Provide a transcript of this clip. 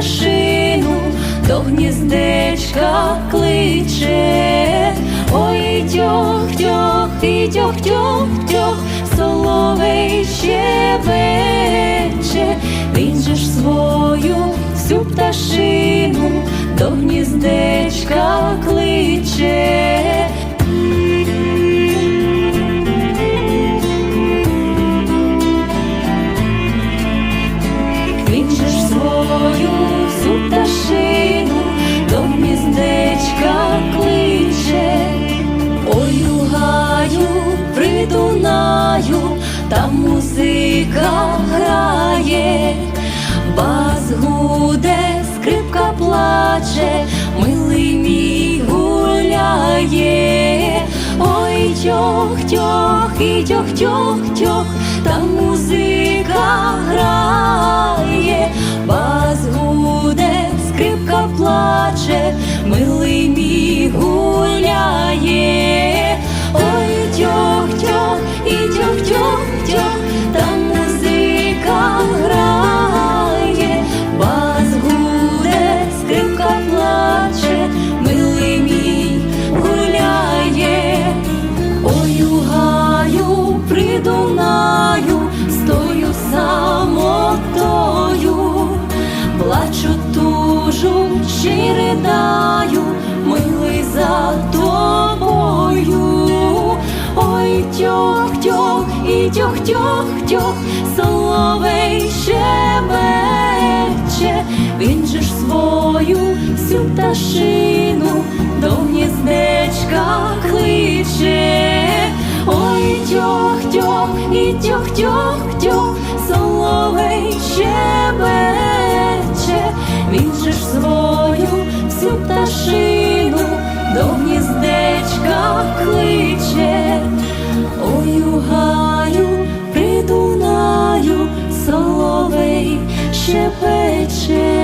пташину до гніздечка кличе. Ой, тьох, тьох, і тьох, тьох, тьох, соловей щебече, він же ж свою всю пташину до гніздечка кличе. Він же ж свою всю пташину до гніздечка кличе. Ой, у гаю при Дунаю, там музика грає, бас гуде, скрипка плаче, милий мій гуляє. Ой, тьох, тьох, і тьох, тьох, тьох, там музика Ой, гаю при Дунаю стою самотою, плачу тужу, ще й ридаю, милий за тобою. Ой, тьох, тьох, і тьох, тьох, тьох, соловей щебече, він же ж свою всю пташину до гніздечка кличе. Ой, тьох, тьох, і тьох, тьох, тьох, соловей щебече, він же ж свою всю пташину до гніздечка кличе. Ой, у гаю при Дунаю соловей щебече.